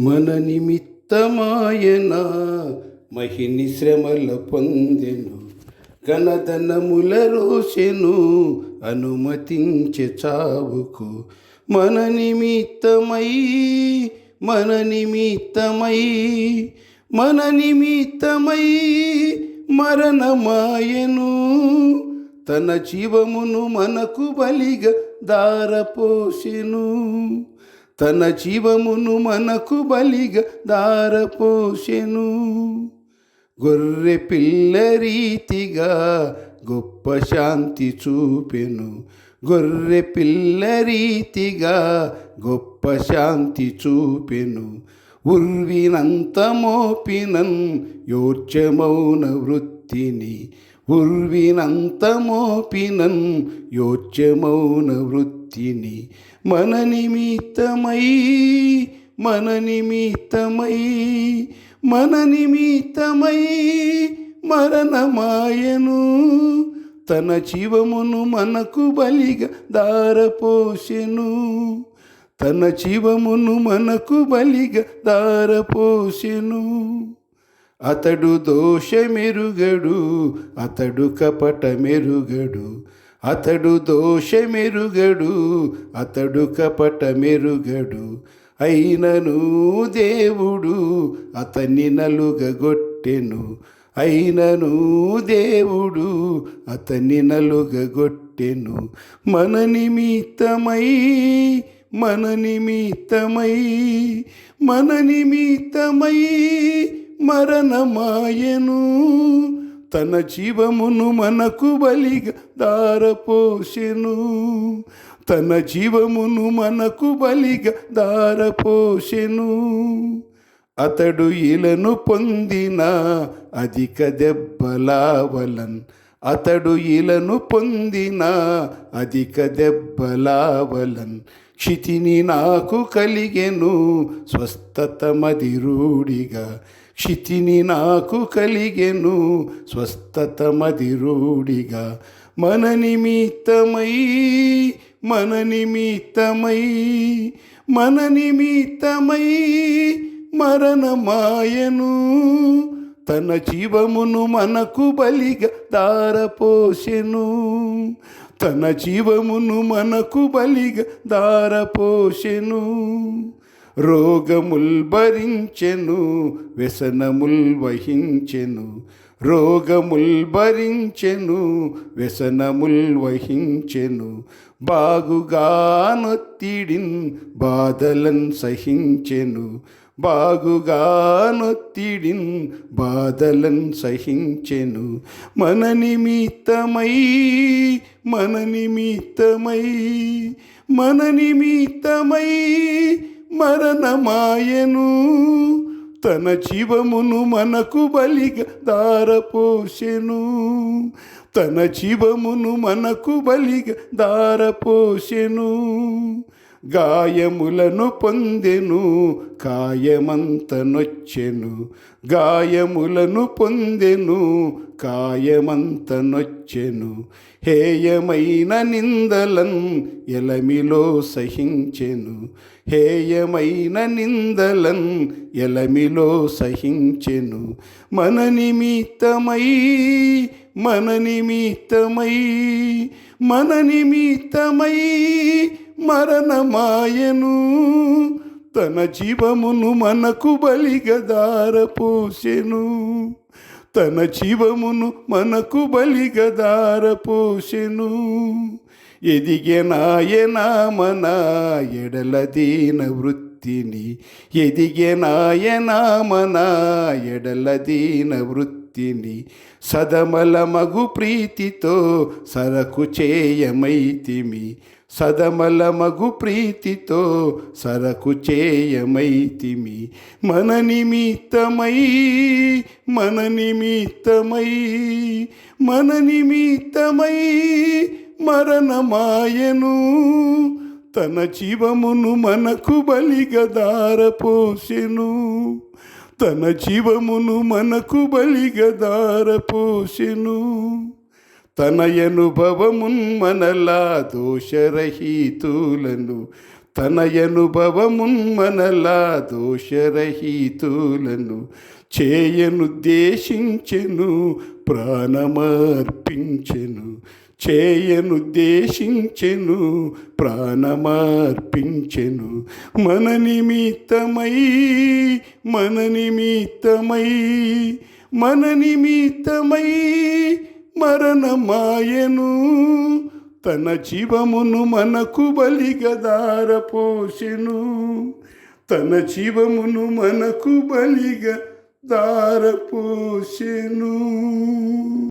మన నిమిత్తమాయన మహిని శ్రమల పొందెను ఘనధనముల రోషెను అనుమతించే చావుకు మన నిమిత్తమై మన నిమిత్తమై మన నిమిత్తమై మరణమాయను. తన జీవమును మనకు బలిగా దారపోసెను తన జీవమును మనకు బలిగా దారపోసెను గొర్రె పిల్ల రీతిగా గొప్ప శాంతి చూపెను. గొర్రె పిల్ల రీతిగా గొప్ప శాంతి చూపెను. ఉర్వినంత మోపినన్ యోర్చమౌన వృత్తిని. ఉర్వినంత మోపినన్ వృత్తి వృత్తిని మన నిమిత్తమై మన నిమిత్తమై మన నిమిత్తమై మరణమాయను. తన జీవమును మనకు బలిగా దారపోసెను తన జీవమును మనకు బలిగా దారపోసెను అతడు దోషమెరుగడు అతడు కపట మెరుగడు అతడు దోషమెరుగడు అతడు కపట మెరుగడు అయినను దేవుడు అతన్ని నలుగగొట్టెను. అయినను దేవుడు అతన్ని నలుగగొట్టెను. మన నిమిత్తమై మన నిమిత్తమై మన నిమిత్తమై మరణమాయను. తన జీవమును మనకు బలిగా దారపోసెను తన జీవమును మనకు బలిగా దారపోసెను అతడు ఇలను పొందిన అధిక దెబ్బలావలన్ అతడు ఇలను పొందిన అధిక దెబ్బలావలన్ క్షితిని నాకు కలిగెను స్వస్థత మదిరూడిగా క్షితిని నాకు కలిగెను స్వస్థత మదిరూడిగా మన నిమిత్తమై మన నిమిత్తమై మన నిమిత్తమై మరణమాయను తన జీవమును మనకు బలిగా దారపోసెను తన జీవమును మనకు బలిగా దారపోసెను రోగముల్ భరించెను వ్యసనముల్ వహించెను. రోగముల్ భరించెను వ్యసనముల్ వహించెను. బాగుగానొత్తిడిన్ బాధలన్ సహించెను. బాగుగా నొత్తిడిన్ బాధలన్ సహించెను. మన నిమిత్తమై మన నిమిత్తమై మన నిమిత్తమై మరణమాయను. తన జీవమును మనకు బలిగా దారపోసెను తన జీవమును మనకు బలిగా దారపోసెను గాయములను పొందెను కాయమంత నొచ్చెను గాయములను పొందెను కాయమంత నొచ్చెను హేయమైన నిందలన్ ఎలమిలో సహించెను. హేయమైన నిందలన్ ఎలమిలో సహించెను. మన నిమిత్తమై మన నిమిత్తమై మన నిమిత్తమై మరణమాయను. తన జీవమును మనకు బలిగా దారపోసెను తన జీవమును మనకు బలిగా దారపోసెను ఎదిగెనాయనా మన ఎడల దీన వృత్తి వృత్తిని ఎదిగే నాయనామన ఎడలదీన వృత్తిని సదమల మగు ప్రీతితో సరకు చేయమైతిమి. సదమల మగు ప్రీతితో సరకు చేయమైతిమి. మన నిమిత్తమై మన నిమిత్తమై మన నిమిత్తమై మరణమాయను తన జీవమును మనకు బలిగా దారపోసెను తన జీవమును మనకు బలిగా దారపోసెను తన అనుభవమున్ మనలా దోషరహితులను. తన అనుభవమున్మనలా దోషరహితులను చేయనుద్దేశించెను ప్రాణమర్పించెను. చేయనుద్దేశించెను ప్రాణమార్పించెను. మన నిమిత్తమై మన నిమిత్తమై మన నిమిత్తమై మరణమాయను. తన జీవమును మనకు బలిగా దారపోసెను తన జీవమును మనకు బలిగా దారపోసెను